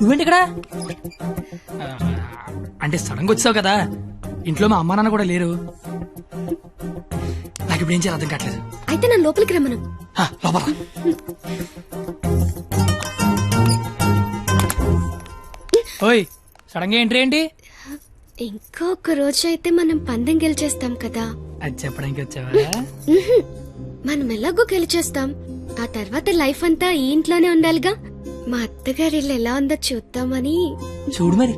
నువ్వేంటి ఇక్కడ? అంటే సడన్గా వచ్చావు కదా. ఇంట్లో మా అమ్మా నాన్న కూడా లేరు. నాకు ఇప్పుడు ఏం చేయాలి అర్థం కావట్లేదు. అయితే నన్ను లోపలికి రమ్మను. ఆ, లోపల. రా. ఓయ్ సడన్గా ఎంట్రీ ఏంటి? ఇంకొక రోజు అయితే మనం పందెం గెలిచేస్తాం కదా. అది చెప్పడానికి వచ్చావా? ఉహుం. మనం ఎలాగో గెలిచేస్తాం. ఆ తర్వాత లైఫ్ అంతా ఈ ఇంట్లోనే ఉండాలిగా. మా అత్తగారి ఇల్లు ఎలా ఉందో చూద్దామని. చూడు మరి.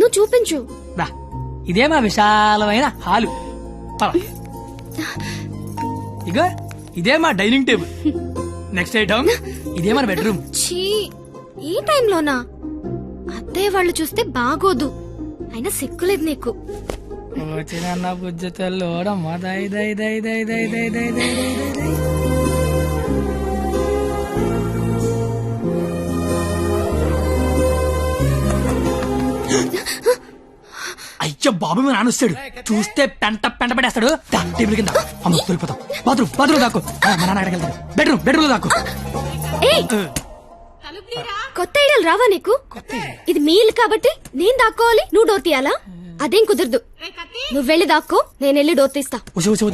నువ్వు చూపించు. రా. ఇదే మా విశాలమైన హాలు. పద. ఇగో ఇదే మా డైనింగ్ టేబుల్. నెక్స్ట్ ఐటమ్ ఇదే మన బెడ్రూమ్. ఛీ ఈ టైంలోనా? అత్తయ్య వాళ్ళు చూస్తే బాగోదు. అయినా సిక్కులేదు నీకు. వచ్చిన బుజ్జతల్లోడమ్మ దై దై దై దై దై దై దై దై దై దై దై. అయ్యో బాబు మీ నాన్న వస్తాడు చూస్తే పెంట పెంట పడేస్తాడు టేబుల్ కింద అమ్మ దొరికిపోతాం బాత్రూమ్ బాత్రూమ్ మా నాన్న అడగలుగుతాడు బెడ్రూమ్ బెడ్రూమ్ ఏయ్ కొత్త ఐడియాలు రావా నీకు ఇది మీ ఇల్లు కాబట్టి నేను దాక్కోవాలి నువ్వు డోర్ తీయాలా అదేం కుదరదు నువ్వు వెళ్ళి దాక్కో నేను వెళ్ళి డోర్ తీస్తా ఉసి ఉసి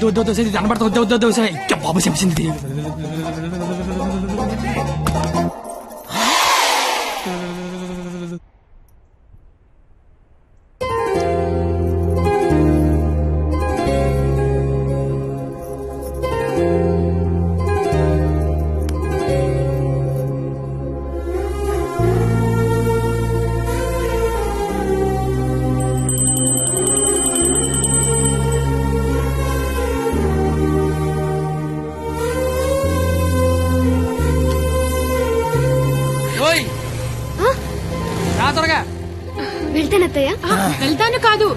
వెళ్తాను కాదు.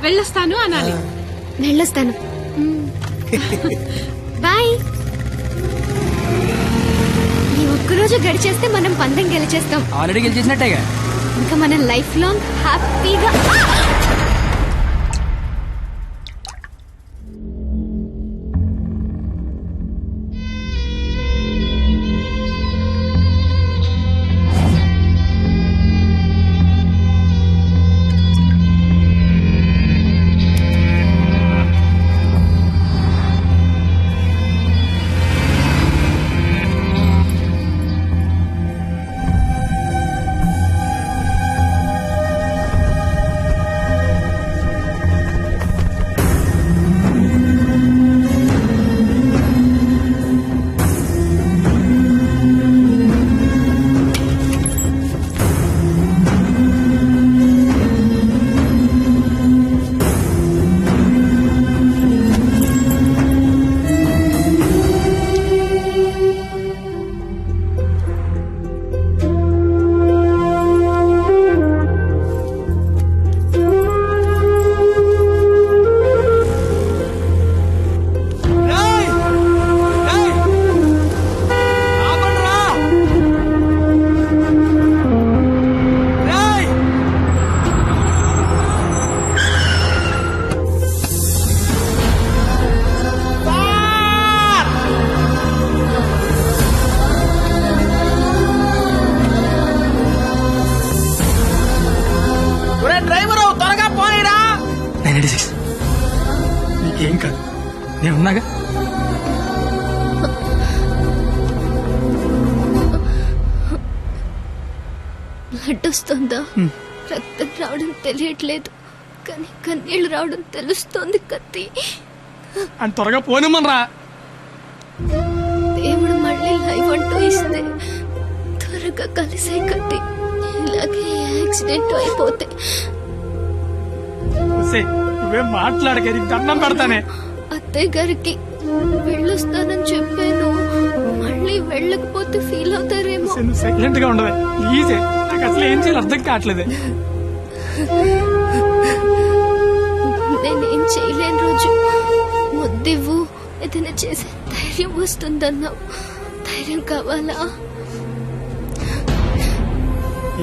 వెళ్ళొస్తాను అనాలి. వెళ్ళొస్తాను. బాయ్. ఈ ఒక్కరోజు గడిచేస్తే మనం పందెం గెలిచేస్తాం. ఆల్రెడీ గెలిచేసినట్టేగా. ఇంకా మన లైఫ్ లాంగ్ హ్యాపీగా నైన్ ఎయిటీ సిక్స్ నీకేం కాదు. నేను ఉన్నాగా? బ్లడ్ వస్తుందా రక్తం రావడం తెలియట్లేదు. కానీ కన్నీళ్ళు రావడం తెలుస్తోంది కత్తి. అని త్వరగా పోనిమ్మనరా. దేవుడు మళ్ళీ లైఫ్ అంటూ ఇస్తే త్వరగా కలిసే కత్తి. ఇలాగే యాక్సిడెంట్ అయిపోతే ఒసేయ్, నువ్వేం మాట్లాడక నీకు దండం పెడతానే. అత్తయ్య గారికి వెళ్ళొస్తానని చెప్పాను. మళ్ళీ వెళ్ళకపోతే ఫీల్ అవుతారేమో. నువ్వు సైలెంట్గా ఉండవే. ప్లీజ్ నాకు అసలు ఏం చేయాలి అర్థం కావట్లేదు. నేనేం చేయలేని రోజు. ముద్దివ్వు ఏదైనా చేసే ధైర్యం వస్తుందన్నావు ధైర్యం కావాలా?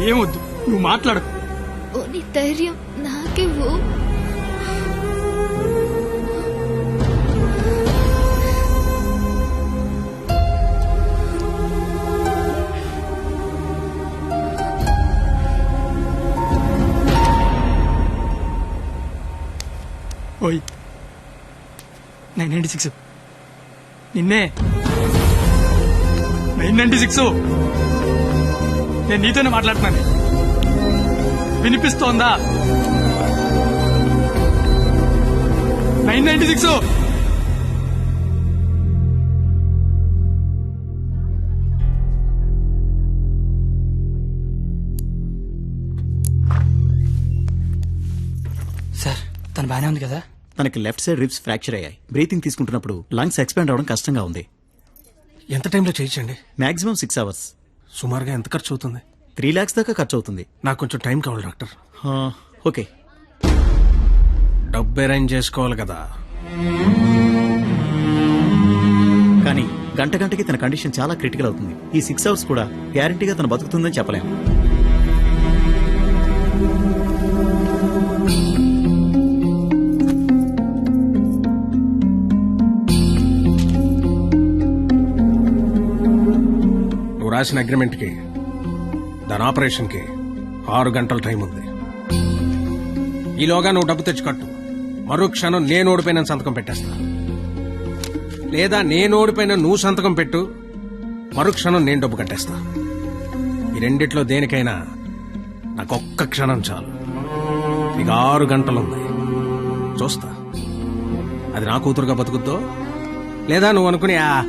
ఏమొద్దు నువ్వు మాట్లాడు. ఓని ధైర్యం నాకివ్వు. Nine ninety six. నిన్నే. Nine ninety six. నేను నీతోనే మాట్లాడుతున్నాను. వినిపిస్తోందా? Nine ninety six. సార్ తను బాగానే ఉంది కదా? తనకి లెఫ్ట్ సైడ్ రిబ్స్ ఫ్రాక్చర్ అయ్యాయి. బ్రీతింగ్ తీసుకుంటున్నప్పుడు లంగ్స్ ఎక్స్పాండ్ అవడం కష్టంగా ఉంది. ఎంత టైంలో చేయించండి? Maximum six hours. సుమారుగా ఎంత ఖర్చు అవుతుంది? త్రీ లాక్స్ దాకా ఖర్చు అవుతుంది. నాకు కొంచెం టైం కావాలి డాక్టర్. ఓకే. డబ్బు అరేంజ్ చేసుకోవాలి కదా. కానీ గంట గంటకి తన కండిషన్ చాలా క్రిటికల్ అవుతుంది. ఈ సిక్స్ అవర్స్ కూడా గ్యారంటీగా తను బతుకుతుందని చెప్పలేం. రాసిన అగ్రిమెంట్కి దాని ఆపరేషన్కి ఆరు గంటల టైం ఉంది. ఈలోగా నువ్వు డబ్బు తెచ్చి కట్టు మరో క్షణం నేను ఓడిపోయిన సంతకం పెట్టేస్తా. లేదా నేను ఓడిపోయిన నువ్వు సంతకం పెట్టు మరో క్షణం నేను డబ్బు కట్టేస్తా. ఈ రెండిట్లో దేనికైనా నాకు ఒక్క క్షణం చాలు. నీకు ఆరు గంటలుంది చూస్తా. అది నా కూతురుగా బతుకుద్దో లేదా నువ్వు అనుకునే ఆ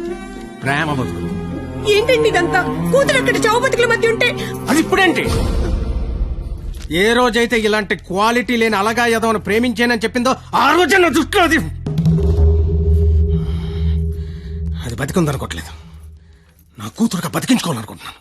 ప్రేమ బతుకుద్దు ఏంటండి ఇదంతా? కూతురు అక్కడ చావు బతుకుల మధ్య ఉంటే అది ఇప్పుడేంటి? ఏ రోజైతే ఇలాంటి క్వాలిటీ లేని అలగా యదవను ప్రేమించానని చెప్పిందో ఆ రోజే నా దృష్టిలో అది అది బతికుందనుకోవట్లేదు నా కూతురుగా బతికించుకోవాలనుకుంటున్నాను.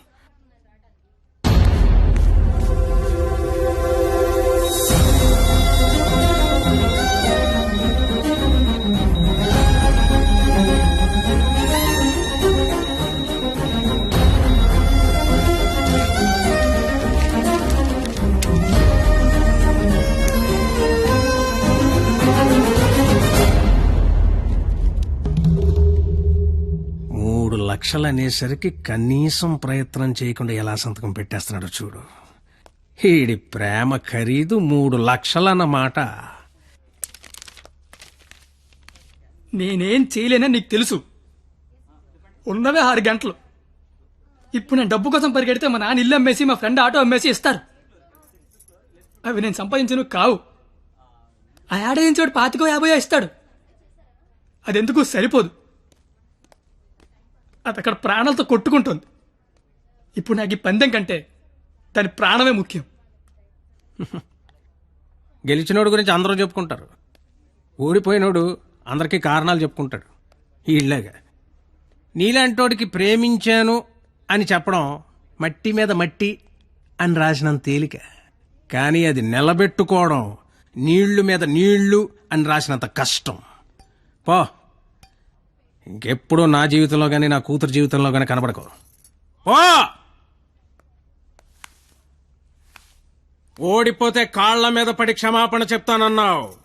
లక్షలు అనేసరికి కనీసం ప్రయత్నం చేయకుండా ఎలా సంతకం పెట్టేస్తున్నాడో చూడు. ఈడి ప్రేమ ఖరీదు మూడు లక్షలన్నమాట. నేనేం చేయలేనని నీకు తెలుసు. ఉన్నవే ఆరు గంటలు. ఇప్పుడు నేను డబ్బు కోసం పరిగెడితే మా నాన్న ఇల్లు అమ్మేసి మా ఫ్రెండ్ ఆటో అమ్మేసి ఇస్తారు. అవి నేను సంపాదించను కావు. ఆ ఏడాదించోడు పాతికో యాభయో ఇస్తాడు. అదెందుకు సరిపోదు. అది అక్కడ ప్రాణాలతో కొట్టుకుంటుంది. ఇప్పుడు నాకు ఈ పందెం కంటే దాని ప్రాణమే ముఖ్యం. గెలిచినోడు గురించి అందరూ చెప్పుకుంటారు. ఓడిపోయినోడు అందరికీ కారణాలు చెప్పుకుంటాడు. ఈళ్ళగా నీలాంటోడికి ప్రేమించాను అని చెప్పడం మట్టి మీద మట్టి అని రాసినంత తేలిక. కానీ అది నిలబెట్టుకోవడం నీళ్ళు మీద నీళ్ళు అని రాసినంత కష్టం. పో. ఇంకెప్పుడు నా జీవితంలో కానీ నా కూతురు జీవితంలో కానీ కనబడకు. ఓడిపోతే కాళ్ళ మీద పడి క్షమాపణ చెప్తానన్నావు.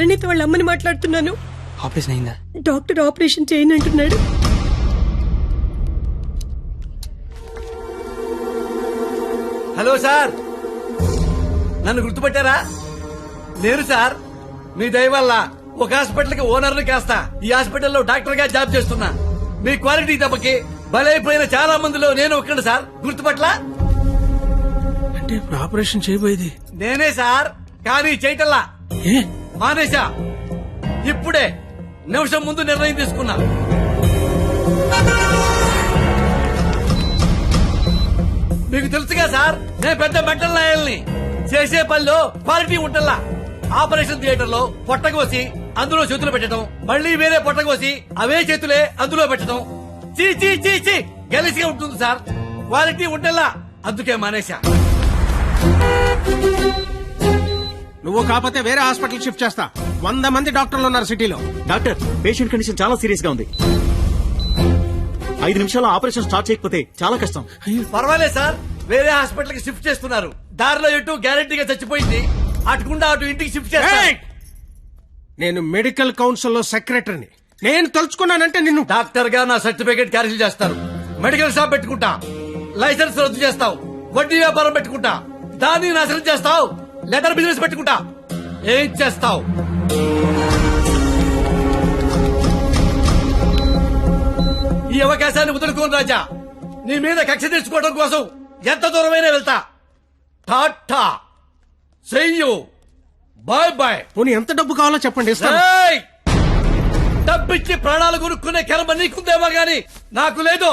పరిణితి వాళ్ళ అమ్మని మాట్లాడుతున్నాను. ఆపరేషన్ అయిందా? డాక్టర్ ఆపరేషన్ చేయను అంటున్నాడు. Hello sir. నన్ను గుర్తుపట్టారా? నేను సార్ మీ దయ వల్ల ఒక హాస్పిటల్కి ఓనర్ కాస్త ఈ హాస్పిటల్లో డాక్టర్గా జాబ్ చేస్తున్నా. మీ క్వాలిటీ దెబ్బకి బలైపోయిన చాలా మందిలో నేను ఒక్కడు సార్. గుర్తుపట్లా అంటే ఇప్పుడు ఆపరేషన్ చేయబోయేది? నేనే సార్ కానీ చేయటల్లా. ఏ? మానేశా. ఇప్పుడే నిమిషం ముందు నిర్ణయం తీసుకున్నా. మీకు తెలుసుగా సార్ నేను పెద్ద మెంటల్ నాయల్ని. చేసే పనిలో క్వాలిటీ ఉంటల్లా. ఆపరేషన్ థియేటర్లో పొట్టకోసి అందులో చేతులు పెట్టడం మళ్ళీ వేరే పొట్టకోసి అవే చేతులే అందులో పెట్టడం. చీ చీ చీ చీ గెలిసిగా ఉంటుంది సార్. క్వాలిటీ ఉంటల్లా. అందుకే మానేశా. నువ్వు కాకపోతే వేరే హాస్పిటల్ షిఫ్ట్ చేస్తా. వంద మంది డాక్టర్లు ఉన్నారు సిటీలో. డాక్టర్ పేషెంట్ కండిషన్ చాలా సీరియస్గా ఉంది. ఐదు నిమిషాల్లో ఆపరేషన్ స్టార్ట్ చేయకపోతే చాలా కష్టం. పర్వాలేదు సార్ వేరే హాస్పిటల్కి షిఫ్ట్ చేస్తున్నారు. దారిలో ఎటు గ్యారెంటీగా చచ్చిపోయింది. అటుకుండా అటు ఇంటికి షిఫ్ట్ చేస్తారు ఏయ్! నేను మెడికల్ కౌన్సిల్లో సెక్రటరీని. నేను తలుచుకున్నానంటే నిన్ను డాక్టర్గా నా సర్టిఫికేట్ క్యాన్సిల్ చేస్తారు. మెడికల్ షాప్ పెట్టుకుంటా. లైసెన్స్ రద్దు చేస్తావు. వడ్డీ వ్యాపారం పెట్టుకుంటా. దాన్ని నాశనం చేస్తావు. లెదర్ బిజినెస్ పెట్టుకుంటా. ఏం చేస్తావు? ఈ అవకాశాన్ని వదులుకోను రాజా. నీ మీద కక్ష తెచ్చుకోవడం కోసం ఎంత దూరమైనా వెళ్తా. టాటా. చెయ్యు బాయ్ బాయ్ పోనీ ఎంత డబ్బు కావాలో చెప్పండి! డబ్బిచ్చి ప్రాణాలు కొనుక్కునే కర్మ నీకుందేమో గాని నాకు లేదు.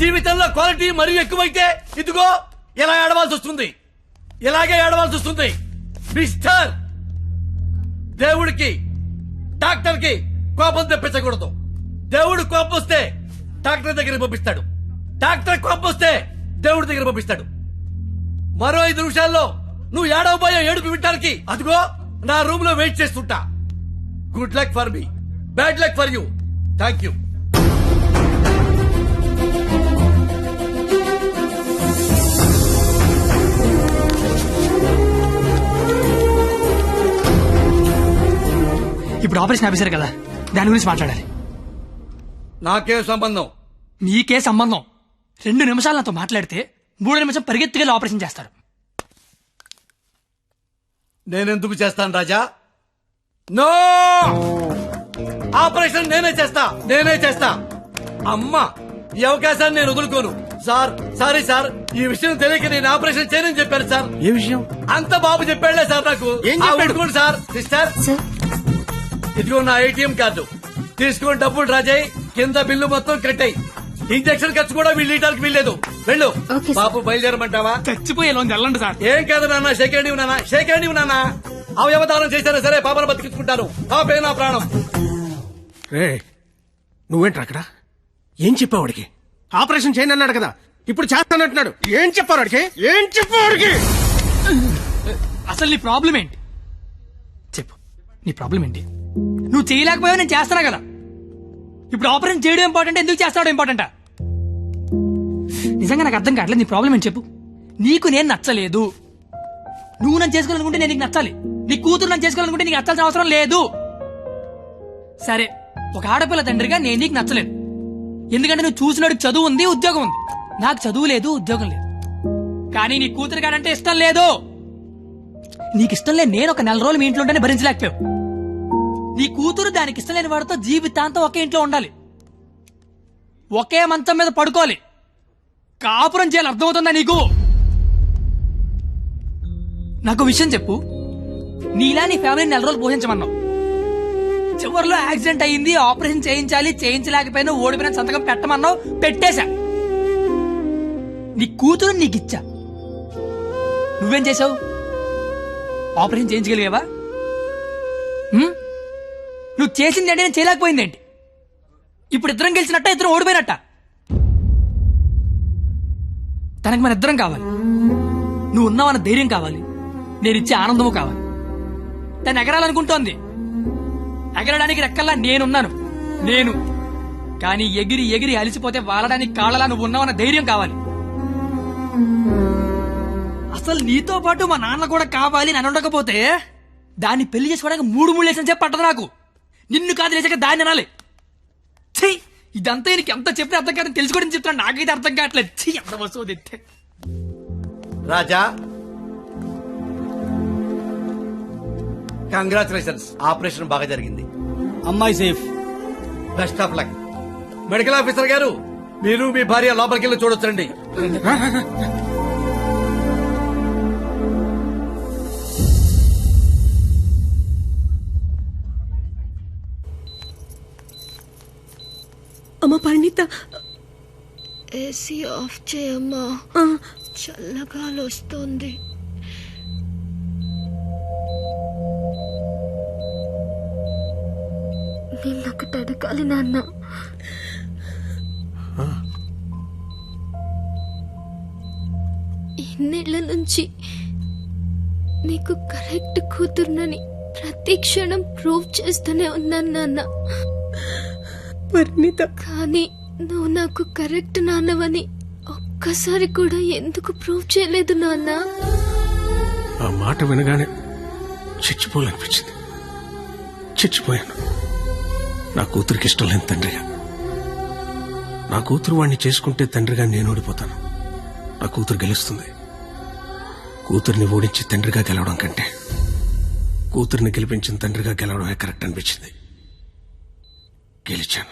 జీవితంలో క్వాలిటీ మరీ ఎక్కువైతే ఇదిగో ఇలా ఏడవాల్సి వస్తుంది ఇలాగే ఏడవాల్సి వస్తుంది. మిస్టర్ దేవుడికి డాక్టర్కి కోపం తెప్పించకూడదు. దేవుడు కోపం వస్తే డాక్టర్ దగ్గర పంపిస్తాడు. డాక్టర్ కోపం వస్తే దేవుడి దగ్గర పంపిస్తాడు. మరో ఐదు నిమిషాల్లో నువ్వు ఏడవబోయే ఏడుపు వింటానికి అదిగో నా రూమ్లో వెయిట్ చేస్తుంటా. Good luck for me. Bad luck for you. Thank you ఇప్పుడు ఆపరేషన్ ఆఫీసర్ కదా. దాని గురించి మాట్లాడాలి. నాకేం సంబంధం. మీకే సంబంధం. రెండు నిమిషాలు నాతో మాట్లాడితే మూడో నిమిషం పరిగెత్తుకెళ్ళి ఆపరేషన్ చేస్తారు. నేనెందుకు చేస్తాను రాజా? నో! ఆపరేషన్ నేనే చేస్తా. నేనే చేస్తా. అమ్మా ఈ అవకాశాన్ని నేను వదులుకోను. సార్ సారీ సార్ ఈ విషయం తెలియక నేను ఆపరేషన్ చేయనని చెప్పాను సార్. ఏ విషయం? అంత బాబు చెప్పాడులే సార్ నాకు. ఏం ఆ, చెప్పాడు? సార్. సిస్టర్. సార్ ఇదిగో నా ఏటీఎం కార్డు. తీసుకొని డబ్బులు రాజాయి కింద బిల్లు మొత్తం కట్టాయి ఇంజక్షన్ ఖర్చు కూడా వీళ్ళు ఇయటానికి వీల్లేదు. వెళ్ళు. Okay, sir. బాబు బయలుదేరమంటావా? చచ్చిపోయే లోన్ వెళ్ళండి సార్. ఏం కాదు నాన్న షేకండి నాన్న షేకండి నాన్న అవయవదానం చేశారా సరే పాపను బతికించుకుంటాను. పాపే నా ప్రాణం. రే నువ్వేంట్రా అక్కడ? ఏం చెప్పావు వాడికి? ఆపరేషన్ చేయను అన్నాడు కదా ఇప్పుడు చేస్తానంటున్నాడు. ఏం చెప్పారు వాడికి? ఏం చెప్పావు వాడికి? అసలు నీ ప్రాబ్లం ఏంటి? చెప్పు. నీ ప్రాబ్లం ఏంటి? నువ్వు చేయలేకపోయావు నేను చేస్తున్నా కదా. ఇప్పుడు ఆపరేషన్ చేయడం ఇంపార్టెంట్ ఎందుకు చేస్తాడో ఇంపార్టెంట్ నిజంగా నాకు అర్థం కావట్లేదు నీ ప్రాబ్లం ఏంటి చెప్పు. నీకు నేను నచ్చలేదు. నువ్వు నన్ను చేసుకోవాలనుకుంటే నేను నీకు నచ్చాలి. నీ కూతురు నన్ను చేసుకోవాలనుకుంటే నీకు నచ్చాల్సిన అవసరం లేదు. సరే ఒక ఆడపిల్ల తండ్రిగా నేను నీకు నచ్చలేదు ఎందుకంటే నువ్వు చూసినాడు చదువు ఉంది ఉద్యోగం ఉంది. నాకు చదువు లేదు ఉద్యోగం లేదు. కానీ నీ కూతురు కాడంటే ఇష్టం లేదు. నీకు ఇష్టం లేదు నేను ఒక నెల రోజులు మీ ఇంట్లో ఉంటేనే భరించలేకపోయావు. నీ కూతురు దానికి ఇష్టం లేని వాడితో జీవితాంతం ఒకే ఇంట్లో ఉండాలి. ఒకే మంచం మీద పడుకోవాలి. కాపురం చేయాలి అర్థమవుతుందా నీకు? నాకు విషయం చెప్పు. నీలా నీ ఫ్యామిలీని నెల రోజులు పోషించమన్నావు. చివరిలో యాక్సిడెంట్ అయ్యింది ఆపరేషన్ చేయించాలి చేయించలేకపోయినా ఓడిపోయిన సంతకం పెట్టమన్నావు పెట్టేశా. నీ కూతురు నీకిచ్చా. నువ్వేం చేసావు ఆపరేషన్ చేయించగలిగావా? నువ్వు చేసింది అంటే నేను చేయలేకపోయింది ఏంటి? ఇప్పుడు ఇద్దరం గెలిచినట్ట ఇద్దరం ఓడిపోయినట్ట? తనకి మన ఇద్దరం కావాలి. నువ్వు ఉన్నావన్న ధైర్యం కావాలి. నేను ఇచ్చే ఆనందము కావాలి. తను ఎగరాలనుకుంటోంది. ఎగరడానికి రెక్కల్లా నేనున్నాను. నేను. కానీ ఎగిరి ఎగిరి అలిసిపోతే వాలడానికి కాళ్ళలా నువ్వు ఉన్నావన్న ధైర్యం కావాలి. అసలు నీతో పాటు మా నాన్న కూడా కావాలి అని ఉండకపోతే దాన్ని పెళ్ళి చేసుకోవడానికి మూడు మూడు లేసిన చెప్పి పట్టదు నాకు. నిన్ను కాదు లేచాక దాన్ని అనాలి. ఛీ! ఇదంతా నీకు ఎంత చెప్పినా అర్థం కాదని తెలుసుకోవడం చెప్తున్నా నాకైతే అర్థం కావట్లేదు. ఛీ! ఎంత వస్తువు తెస్తే రాజా. కంగ్రాచులేషన్స్ ఆపరేషన్ బాగా జరిగింది. అమ్మాయి safe. Best of luck medical officer గారు మీరు మీ భార్య లోపలికి వెళ్ళి చూడొచ్చండి అమ్మ పరిణిత. ఏసీ ఆఫ్ చేయమ్మా. చల్లగాలి వస్తుంది నిన్నొకటి అడగాలి నాన్న. ఇన్నేళ్ళ నుంచి నీకు కరెక్ట్ కూతుర్నని ప్రతి క్షణం ప్రూవ్ చేస్తూనే ఉన్నాను నాన్న. పరిణిత. కానీ నువ్వు నాకు కరెక్ట్ నాన్నవని ఒక్కసారి కూడా ఎందుకు ప్రూవ్ చేయలేదు నాన్న? ఆ మాట వినగానే చచ్చిపోవాలనిపించింది. చచ్చిపోయాను. నా కూతురికి ఇష్టం లేని తండ్రిగా. నా కూతురు వాణ్ణి చేసుకుంటే తండ్రిగా నేను ఓడిపోతాను. నా కూతురు గెలుస్తుంది. కూతుర్ని ఓడించి తండ్రిగా గెలవడం కంటే కూతుర్ని గెలిపించిన తండ్రిగా గెలవడమే కరెక్ట్ అనిపించింది. గెలిచాను.